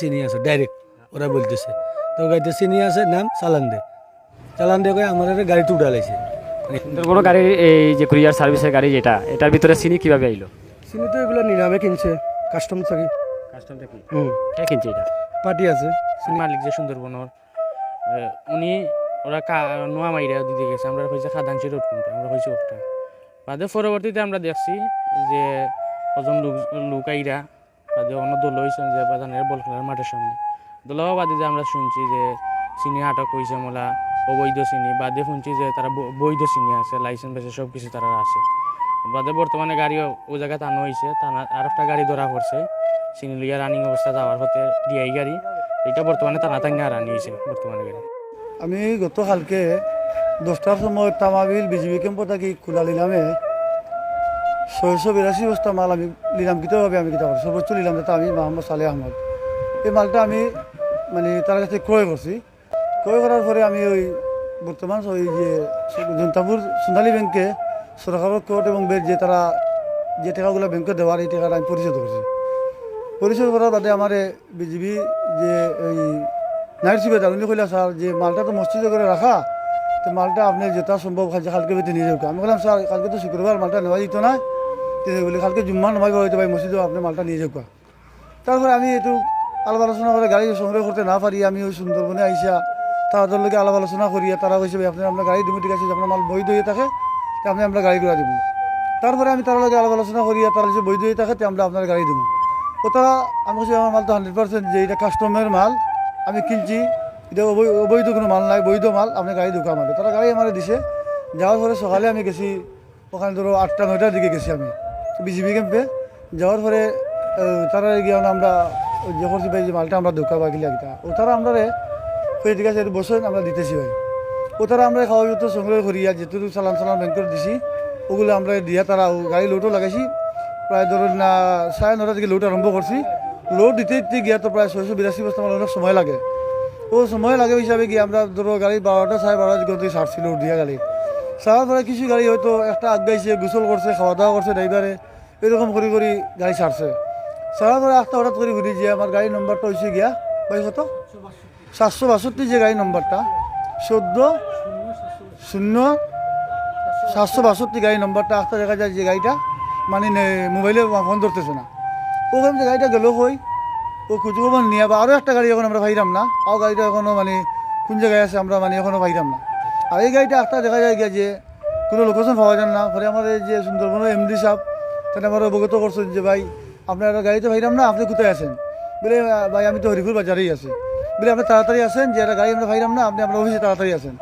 চিনি আছে ডাইরেক্ট ওরা বলতেছে। তোর গাড়িতে চিনি আছে নাম চালান দে চালান দে কয়ে আমার গাড়িতে উঠালাইছে সুন্দরবন গাড়ির এই যে কুরিয়ার সার্ভিসের গাড়ি যেটা এটার ভিতরে চিনি কীভাবে আইলো? চিনি তো এগুলো নিলামে কিনছে কাস্টম থাকি। কাস্টমটা কি? হুম। কে কিনছে এটা? পার্টি আছে। মালিক যে সুন্দরবনের উনি ওরা কা নোয়া মাইরা দিতে গেছে আমরা হয়েছে খাদানছি রোড কোনটা আমরা হয়েছে ওটা বাদে পরবর্তীতে আমরা দেখছি যে কজন লোক লোক আইরা বাদে অন্য দল হয়েছে যে বাজানের বল খেলার মাঠের সামনে। দলও বাদে যে আমরা শুনছি যে চিনি আটক হয়েছে মোলা, অবৈধ চিনি। বাদে শুনছি যে তারা বৈধ চিনি আছে লাইসেন্স পেছে সব কিছু তারা আছে। বাদে বর্তমানে গাড়ি ও- জায়গায় টানো হয়েছে টানা আর একটা গাড়ি ধরা পড়ছে। চিনি লইয়া রানিং অবস্থা যাওয়ার হতে ডিআই গাড়ি, এটা বর্তমানে টানা টাঙ্গা রানি হয়েছে বর্তমানে গাড়ি। আমি গতকালকে দশটার সময় তামাবিল বিজিবি ক্যাম্প থাকি খোলা নিলামে ছয়শো বিরাশি বস্তা মাল আমি নিলাম, কিতভাবে আমি কিতা করছি সর্বোচ্চ নিলাম যেটা আমি মোহাম্মদ সালেহ আহমদ। এই মালটা আমি মানে তার কাছে ক্রয় করছি। ক্রয় করার পরে আমি ওই বর্তমান ওই যে জনতাপুর সোনালী ব্যাংকে সরকারের কোর্ট এবং যে তারা যে টাকাগুলো ব্যাংকে দেওয়ার, এই টাকাটা আমি পরিশোধ করছি। পরিশোধ করার বাদে আমার বিজিবি যে ওই নাইট সুবেদার উনি কইলা স্যার, যে মালটা তো মসজিদে করে রাখা, তো মালটা আপনি যেটা সম্ভব কালকে বেতে নিয়ে যাও আমি বললাম, স্যার, কালকে তো শুক্রবার মালটা নেওয়া যেত না। তো বলে কালকে জুম্মা নমাইব হয়তো ভাই মসজিদে আপনি মালটা নিয়ে যাও তারপরে আমি একটু আলাপ আলোচনা করে গাড়ি সংগ্রহ করতে না পারি, আমি ওই সুন্দরবনে আইসা তাদের লোকে আলাপ আলোচনা করিয়া তারা কইছে, ভাই আপনি আপনার গাড়ি দিব ঠিক আছে আপনার মাল বৈধ হয়ে থাকে, তো আপনি আপনার গাড়ি করে দিব। তারপরে আমি তার লগে আলাপ আলোচনা করিয়া তারা যে বৈধ হয়ে থাকে, তো আমরা আপনার গাড়ি দেবো। ও তারা আমি বলছি আমার মাল তো হান্ড্রেড পার্সেন্ট যে এটা কাস্টমারের মাল, আমি কিনছি, এটা অবৈ- অবৈধ কোনো মাল নাই, বৈধ মাল, আপনি গাড়ি ঢুকা আমার। তারা গাড়ি আমার দিছে, যাওয়ার পরে সকালে আমি গেছি, ওখানে ধরো আটটা, নয়টার দিকে গেছি আমি। বিজিবি ক্যাম্পে। যাওয়ার পরে তারা গিয়ে আমরা যে করছি ভাই যে মালটা আমরা ঢুকা বা গিলা গিতা ও তারা আমরা কই ঠিক আছে বসে আমরা দিতেছি ভাই। ও তারা আমরা খাওয়া যত সংগ্রহ করিয়া যেটুকু চালান চালান ব্যাংকের দিছি, ওগুলো আমরা দিয়া তারা গাড়ি লোডও লাগাইছি। প্রায় ধরুন না সাড়ে নটা থেকে লোড আরম্ভ করছি। লোড দিতে দিতে গিয়া তো প্রায় ছয়শো বিরাশি বস্তা মানে অনেক সময় লাগে। ও সময় লাগে হিসাবে গিয়ে আমরা ধরো গাড়ি বারোটা সাড়ে বারোটা দিকে থেকে ছাড়ছি লোড দিয়া গাড়ি। ছাড়ার পরে কিছু গাড়ি হয়তো একটা আগাইছে গোসল করছে খাওয়া দাওয়া করছে, ড্রাইভারে। এরকম করে করে গাড়ি ছাড়ছে। ছাড়ার একটা হঠাৎ করে ঘুরি যে আমার গাড়ির নম্বরটা হয়েছে গিয়া ভাই কত? সাতশো বাষট্টি যে গাড়ি নম্বরটা চোদ্দ, শূন্য, সাতশো বাষট্টি গাড়ি নম্বরটা আসতে দেখা যায় যে গাড়িটা মানে মোবাইলে ফোন ধরতেছে না। ওখান যে গাড়িটা গেল কই? ও কুচুকমান নিয়ে বা আরও একটা গাড়ি এখন আমরা পাইলাম না। আর গাড়িটা এখনও মানে কোন জায়গায় আছে আমরা মানে এখনও পাইলাম না। আর এই গাড়িটা একটা দেখা যায় গিয়া যে কোনো লোকেশন পাওয়া যায় না। পরে আমাদের যে সুন্দরবনের এমডি সাহেব তাহলে আমার অবগত করছেন যে ভাই, আপনার গাড়িতে পাইলাম না, আপনি কোথায় আছেন? বলে ভাই, আমি তো হরিপুর বাজারেই আছি। বলে, আপনি তাড়াতাড়ি আসেন, যে একটা গাড়ি আমরা পাইলাম না, আপনি আপনার অফিসে তাড়াতাড়ি আসেন।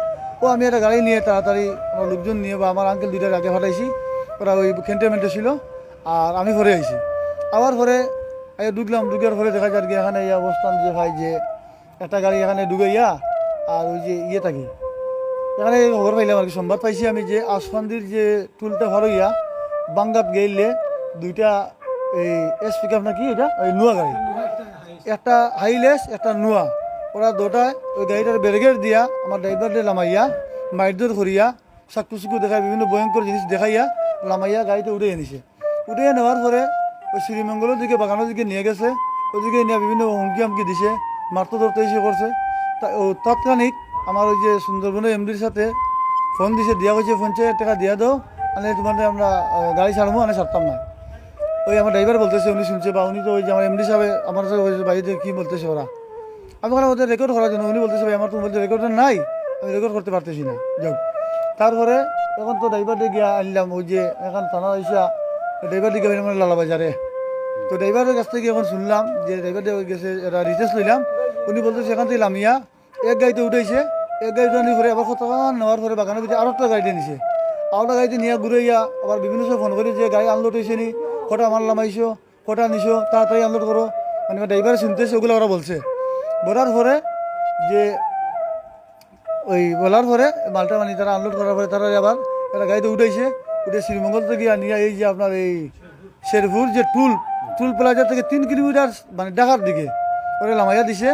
ও, আমি একটা গাড়ি নিয়ে তাড়াতাড়ি আমার লোকজন নিয়ে বা আমার আঙ্কেল দুইটার আগে ফাটাইছি ওরা ওই ক্যান্টনমেন্টে ছিল, আর আমি ঘরে আইছি। আবার ঘরে ঢুকলাম, ঢুকার পরে দেখা যায় এখানে এই অবস্থান যে ভাই, যে একটা গাড়ি এখানে ঢুকাইয়া, আর ওই যে ইয়ে থাকি এখানে খবর পাইলাম আর কি, সংবাদ পাইছি আমি যে আসফান্দির যে টুলটা ভালো ইয়া বাঙ্গাত গেইলে দুইটা এই এস পিক আপ নাকি এটা? ওই নোয়া গাড়ি। একটা হাইলেস, একটা নোয়া। ওরা দুটায় ওই গাড়িটার ব্যারিকেড দিয়া আমার ড্রাইভারদের লামাইয়া মাইরদর করিয়া, চাকু চুকু দেখাই বিভিন্ন ভয়ঙ্কর জিনিস দেখাইয়া লামাইয়া গাড়িতে উঠে এনেছে উঠে নেওয়ার পরে ওই শ্রীমঙ্গলের দিকে, বাগানের দিকে নিয়ে গেছে। ওদিকে নিয়ে বিভিন্ন হুমকি আমকি দিছে, মারতো ধরতে এসে করছে তাৎক্ষণিক আমার ওই যে সুন্দরবনের এমডির সাথে ফোন দিছে, দিয়া হয়েছে চেয়ে টাকা দিয়া দাও। মানে তোমাদের আমরা গাড়ি ছাড়বো মানে ছাড়তাম না। ওই আমার ড্রাইভার বলতেছে, উনি শুনছে, বা উনি তো ওই যে আমার এমডি সাহেব, আমার সাথে ওই বাড়িতে কী বলতেছে ওরা। আমি বললাম, ওদের রেকর্ড করার জন্য। উনি বলতেছে, ভাই, আমার তো বলতে রেকর্ড নাই, আমি রেকর্ড করতে পারতেছি না। যাক তারপরে এখন তো ড্রাইভার গিয়া আনলাম, ওই যে এখন থানা আইসা ড্রাইভার দিকে মানে লালা বাজারে। তো ড্রাইভারের কাছ থেকে এখন শুনলাম যে ড্রাইভার গেছে এটা রিচার্জ লইলাম, উনি বলতেছে, এখান থেকে লামিয়া, এক গাড়িতে উঠেছে এক গাড়িতে নিয়ে ঘুরে আবার কতক্ষণ নেওয়ার পরে বাগানের ভিতরে আরও একটা গাড়িতে নিছে আরও গাড়িতে নিয়ে ঘুরে ইয়া আবার বিভিন্ন সময় ফোন করি যে, গাড়ি আনলোড হয়েছে নি? কটা মাল নামাইছো? কটা নিছো? তাড়াতাড়ি আনলোড করো। মানে ড্রাইভার শুনতেছে, ওগুলো ওরা বলছে। বলার পরে যে, ওই বলার পরে মালটা মানে তারা আনলোড করার পরে তারা আবার একটা গাড়িতে উঠেছে উঠে শ্রীমঙ্গল থেকে নিয়ে এই যে আপনার এই শেরপুর যে টুল টুল প্লাজা থেকে তিন কিলোমিটার মানে ঢাকার দিকে ওরা লামাইয়া দিছে।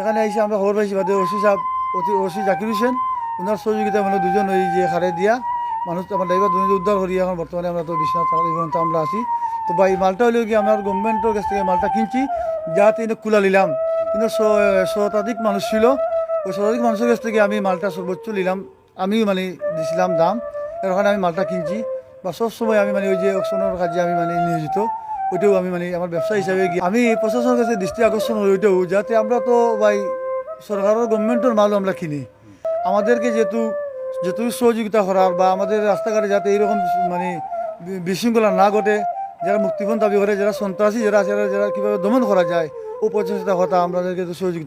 এখানে এসে আমরা খবর পাইছি বাদে ওসি সাহেব অতি ওসি জাকির হোসেন। ওনার সহযোগিতা মানে দুজন ওই যে হারে দিয়া মানুষ তো আমার দুজন উদ্ধার করি, এখন বর্তমানে আমরা তো বিশ্বনাথ পর্যন্ত আমরা আছি। তো বা এই মালটা হলেও কি আমরা গভর্নমেন্টের কাছ থেকে মালটা কিনছি যাতে এটা কুলা নিলাম। কিন্তু শতাধিক মানুষ ছিল, ওই শতাধিক মানুষের কাছ থেকে আমি মালটা সর্বোচ্চ নিলাম। আমিও মানে দিছিলাম দাম, এর কারণে আমি মালটা কিনছি। বা সব সময় আমি মানে ওই যে অকশনের কাজে আমি মানে নিয়োজিত, ওইটাও আমি মানে আমার ব্যবসা হিসাবে গিয়ে- আমি প্রশাসনের কাছে দৃষ্টি আকর্ষণ করি ওইটাও, যাতে আমরা তো ভাই সরকারের গভর্নমেন্টের মালও আমরা কিনি। আমাদেরকে যেহেতু যেহেতু সহযোগিতা করা বা আমাদের রাস্তাঘাটে যাতে এইরকম মানে বিশৃঙ্খলা না ঘটে, যারা মুক্তিপণ দাবি করে, যারা সন্ত্রাসী যারা আছে, যারা কীভাবে দমন করা যায়, ও প্রচেষ্টা কথা আমাদেরকে সহযোগিতা